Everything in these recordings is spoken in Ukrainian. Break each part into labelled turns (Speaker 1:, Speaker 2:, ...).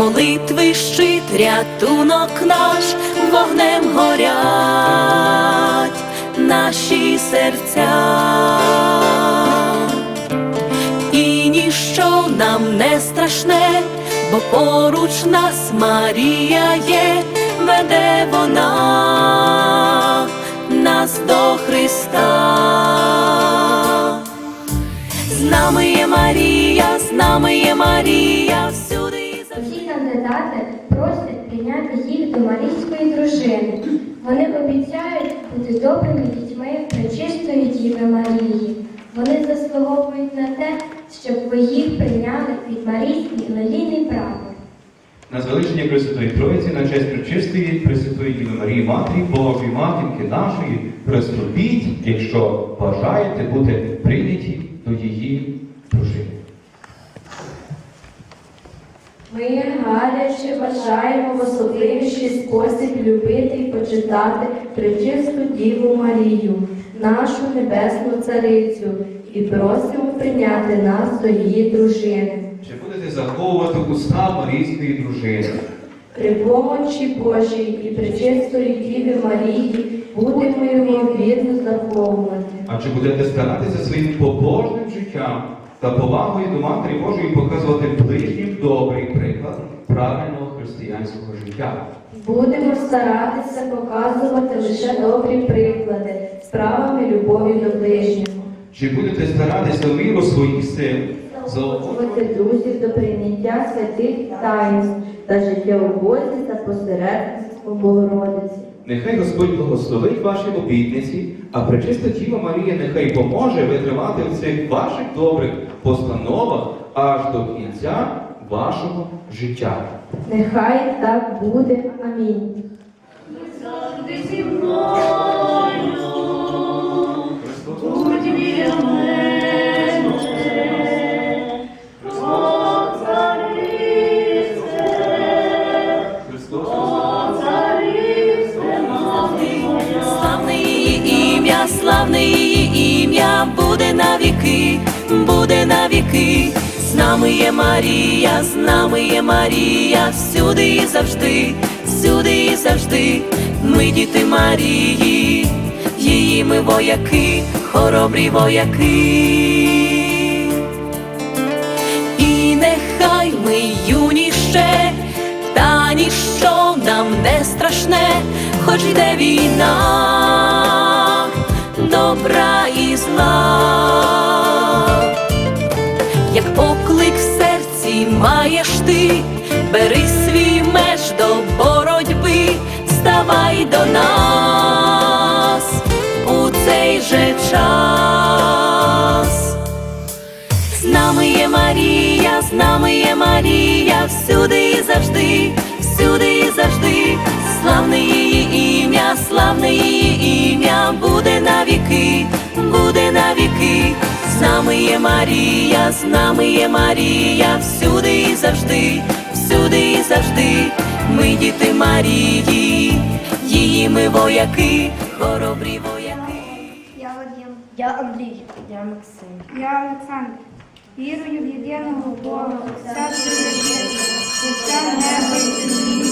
Speaker 1: молитви щит, рятунок наш, вогнем горять наші серця, і ніщо нам не страшне, бо поруч нас Марія є, веде вона нас до Христа. З нами є Марія, з нами є Марія,
Speaker 2: кандидати просять прийняти їх до Марійської дружини. Вони обіцяють бути добрими дітьми пречистої Діви Марії. Вони заслуговують на те, щоб ви їх прийняли під Марійський лелійний прапор.
Speaker 3: На звеличення Пресвятої Троїці, на честь Пречистої, Пресвятої Діви Марії Матері, Божої Матінки нашої, приступіть, якщо бажаєте бути прийняті до її дружини.
Speaker 4: Ми гаряче бажаємо в особливіший спосіб любити і почитати пречисту Діву Марію, нашу небесну царицю, і просимо прийняти нас до її дружини.
Speaker 3: Чи будете заховувати уста Марійської дружини?
Speaker 4: При помочі Божій і пречистої Діви Марії будемо його вірно заховувати.
Speaker 3: А чи будете старатися своїм побожним життям та повагою до Матері Божої показувати ближнім добрий приклад правильного християнського життя?
Speaker 4: Будемо старатися показувати лише добрі приклади справами любові до ближнього.
Speaker 3: Чи будете старатися в міру своїх сил заохочувати
Speaker 4: друзів до прийняття святих таїнств та життя у Бозі та посередництво Богородиці.
Speaker 3: Нехай Господь благословить ваші обітниці, а пречиста Діва Марія нехай поможе витривати в цих ваших добрих постановах аж до кінця вашого життя.
Speaker 4: Нехай так буде. Амінь.
Speaker 1: Буде на віки, буде на віки. З нами є Марія, з нами є Марія, всюди і завжди, всюди і завжди. Ми діти Марії, її ми вояки, хоробрі вояки. І нехай ми юні ще, та ніщо нам не страшне, хоч йде війна, добра і зла, як поклик в серці маєш ти, бери свій меч до боротьби, ставай до нас у цей же час. З нами є Марія, з нами є Марія, всюди і завжди, всюди і завжди, славне її ім'я, славне її ім'я, буде на віки, буде на віки. З нами є Марія, з нами є Марія, всюди і завжди, всюди і завжди. Ми діти Марії, її ми вояки, хоробрі вояки.
Speaker 2: Я Вадим.
Speaker 4: Я Андрій. Я Максим.
Speaker 2: Я Олександр. Вірую в єдиного Бога, Отця Всевишнього, Отця неба і землі,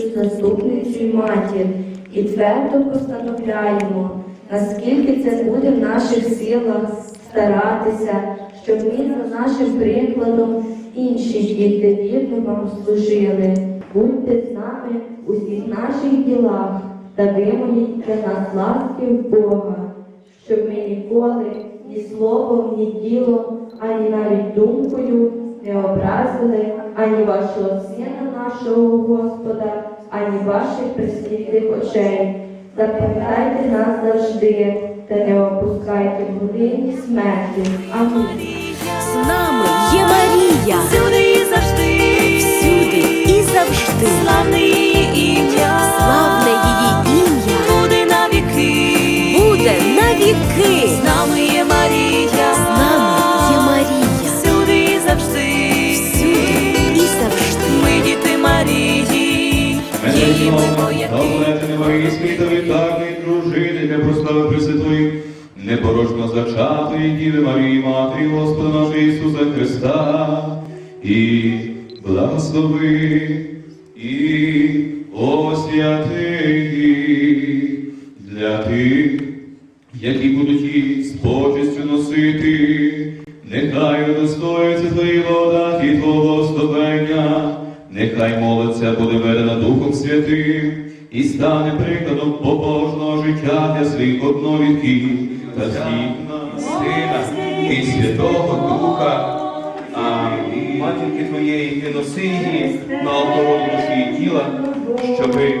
Speaker 4: владичицю, заступницю і матір, і твердо постановляємо, наскільки це буде в наших силах старатися, щоб ми за нашим прикладом інші діти вірно вам служили. Будьте з нами у всіх наших ділах та вимоліть для нас ласки Бога, щоб ми ніколи ні словом, ні ділом, ані навіть думкою не образили ані вашого Сина нашого Господа, ані ваших присвітних очей. Запам'ятайте нас завжди та не опускайте в годині смерті. Амінь.
Speaker 2: Для прослави Пресвятої, непорожно зачатої Діви Марії, Матері Господа нашого Ісуса Христа, і благослови, і освяти для тих, які будуть їх з почестю носити, нехай удостоїться твої благодаті і Твого благословення, нехай молиться буде ведена Духом Святим і стане прикладом для та згідна Сина і Святого Духа. А матінки твоєї і носи її на одного душі тіла, щоби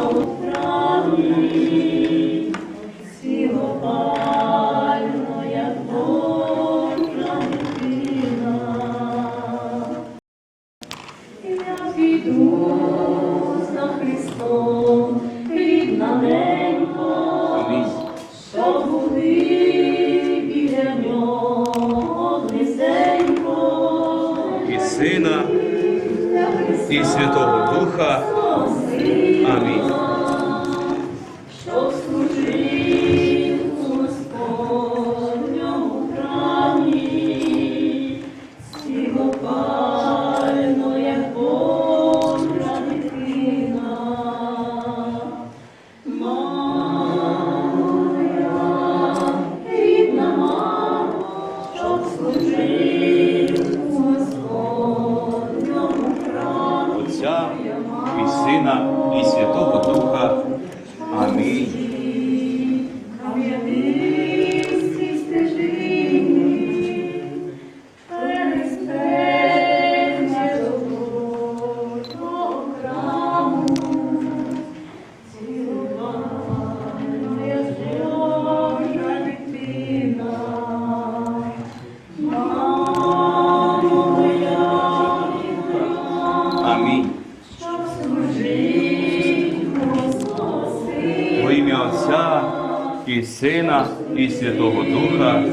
Speaker 2: Святого Духа.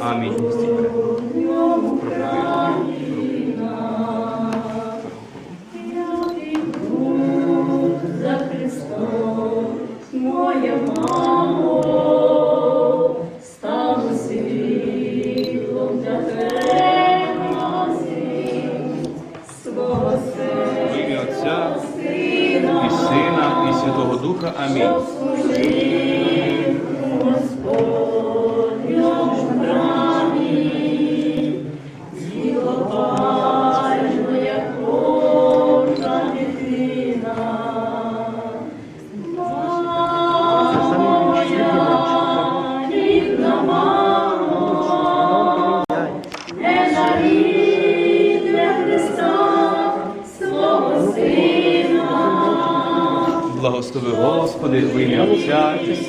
Speaker 2: Амінь.
Speaker 5: Моя мамо, стану світлом для тебе свого
Speaker 2: Во
Speaker 5: серця.
Speaker 2: Отця і Сина, і Святого Духа. Амінь.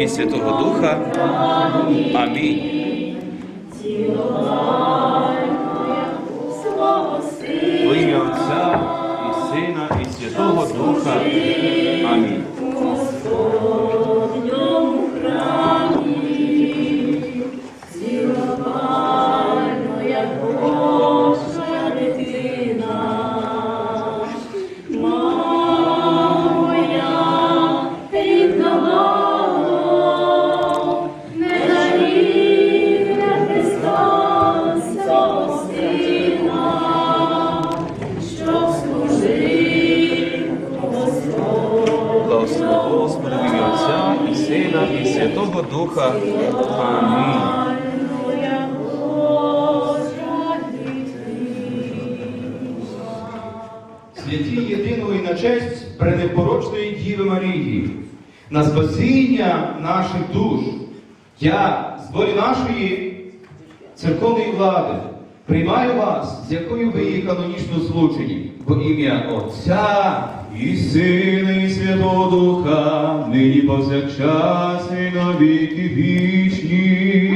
Speaker 2: І Святого Духа. Амінь. Во. Ім'я Отця і Сина і Святого Духа. Амінь. Господи, в ім'я Отця і Сина і Святого Духа. Амінь.
Speaker 3: Святі єдиної на честь пренепорочної Діви Марії, на спасіння наших душ. Я з волі нашої церковної влади приймаю вас, з якою ви є канонічно злучені, во ім'я Отця і Сина, і Святого Духа, нині повсякчас і на віки вічні.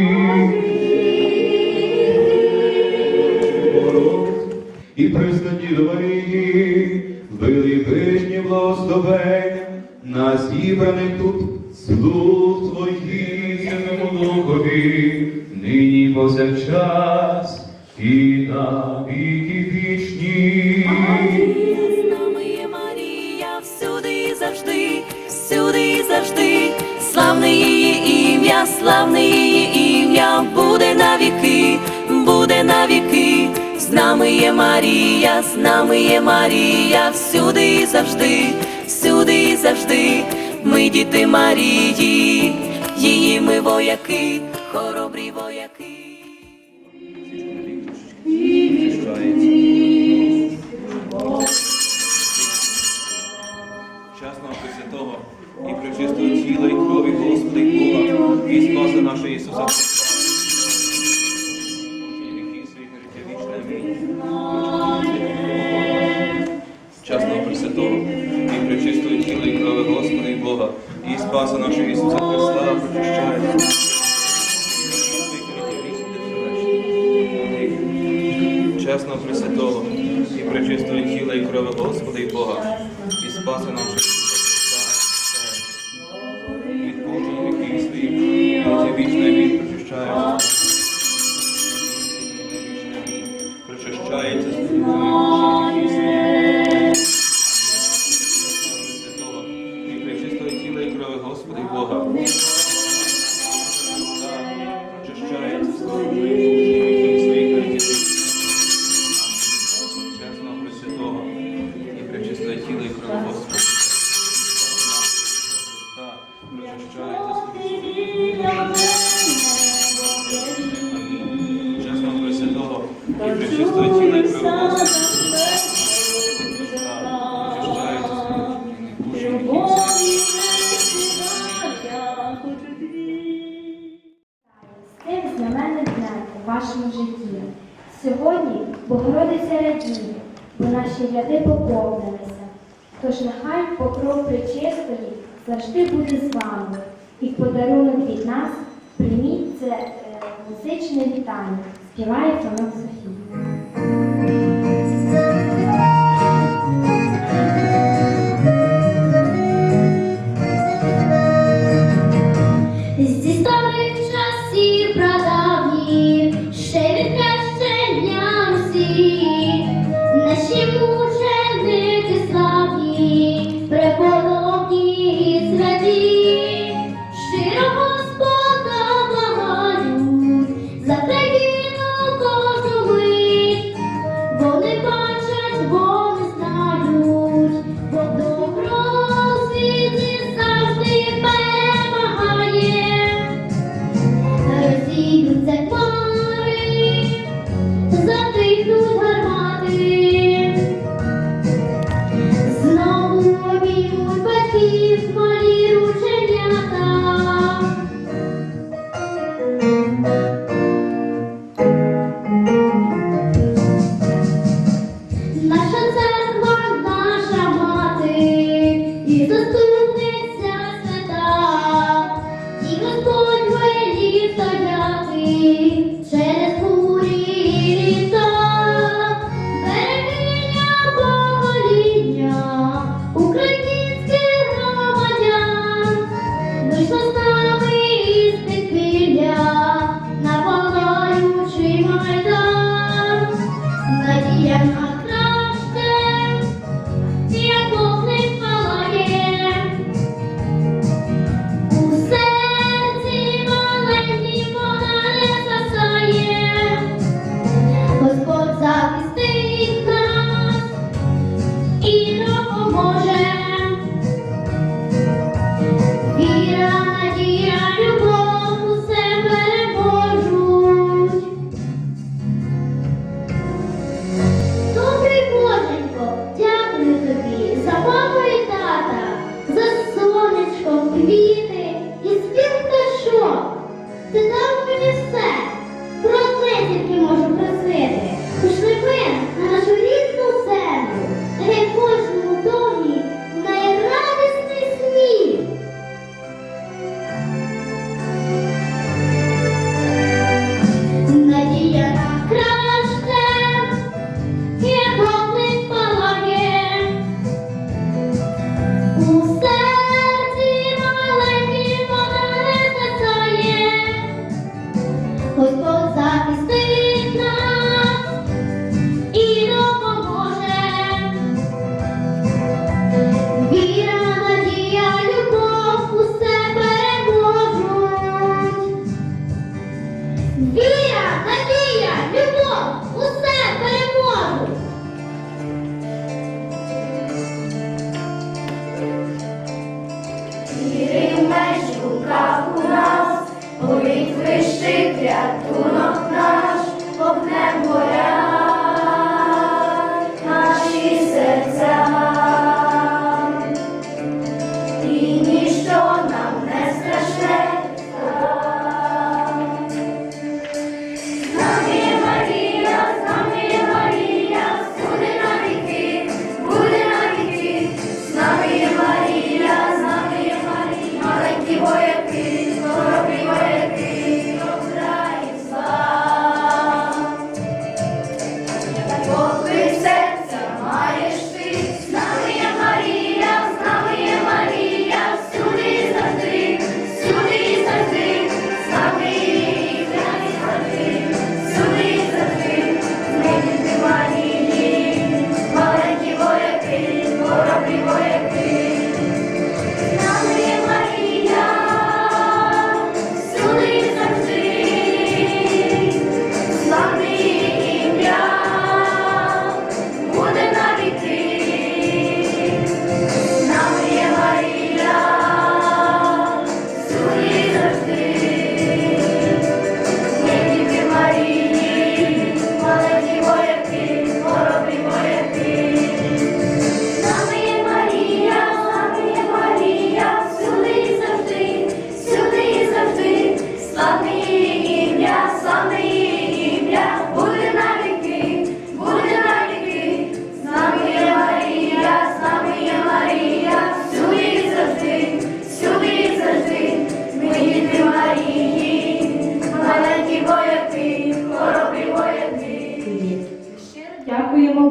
Speaker 3: і приснаді до Марії, били вишні благословення на зібраних тут слуг Твоїх Святому Духові, нині повсякчас і на віки вічні.
Speaker 1: Славне її ім'я, буде на віки, буде на віки. З нами є Марія, з нами є Марія, всюди і завжди, всюди і завжди. Ми діти Марії, її ми вояки, хоробрі вояки.
Speaker 2: Чесного Пресвятого і пречистого тіла і крові Господи Бога, і спаси нашого Ісуса Христа. Чесного Пресвятого і пречистого тіла і крові Господи Бога, і Спаса нашого Ісуса
Speaker 6: Богородиця радіє, бо наші ряди поповнилися. Тож нехай покров причистої завжди буде з вами. І подарунок від нас прийміть це е, музичне вітання. Співає Фома Софія.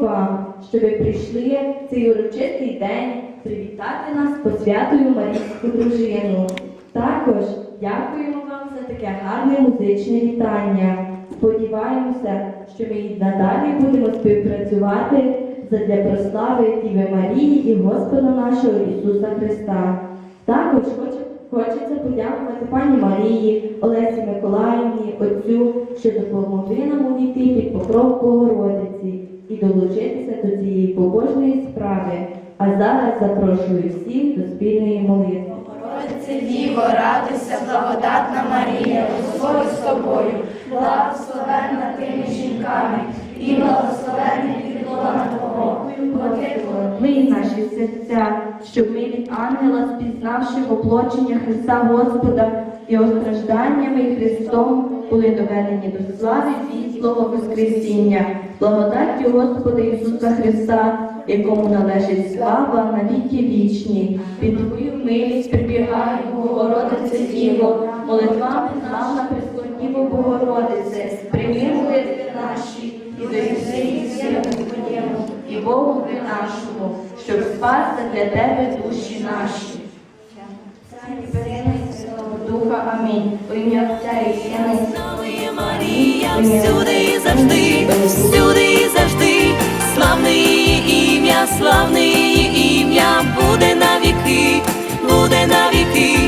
Speaker 4: Вам, що ви прийшли в цей урочистий день привітати нас посвятою Марійську дружину. Також дякуємо вам за таке гарне музичне вітання. Сподіваємося, що ми і надалі будемо співпрацювати задля прослави Діви Марії і Господа нашого Ісуса Христа. Також хочу Хочеться подякувати пані Марії, Олесі Миколаївні, Отцю, що допомогли нам увійти під покров Богородиці і долучитися до цієї побожної справи. А зараз запрошую всіх до спільної молитви.
Speaker 5: Богородице Діво, радуйся, благодатна Марія, Господь з тобою, благословенна тими жінками, і благословенний підлона Твого, ти
Speaker 4: Мий наші серця, щоб ми від ангела, спізнавши воплочення Христа Господа і остражданнями Христом, були доведені до слави світлого Воскресіння, благодаттю Господа Ісуса Христа, якому належить слава на віки вічні. Під Твою милість прибігаю, Богородице Діво, молитвами славна Прескордіво Богородице, прийми молитви наші і всім Твоєму і Богові нашому, щоб спасти для тебе душі наші. Духа Амінь. У ім'я Отця і Сина
Speaker 1: Марія, всюди і завжди, всюди і завжди, славне її ім'я, славне її ім'я, буде на віки, буде на віки.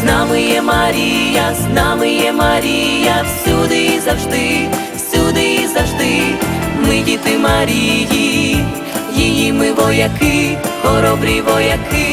Speaker 1: З нами є Марія, з нами є Марія, всюди і завжди, всюди і завжди, ми діти Марії, її ми вояки, хоробрі вояки.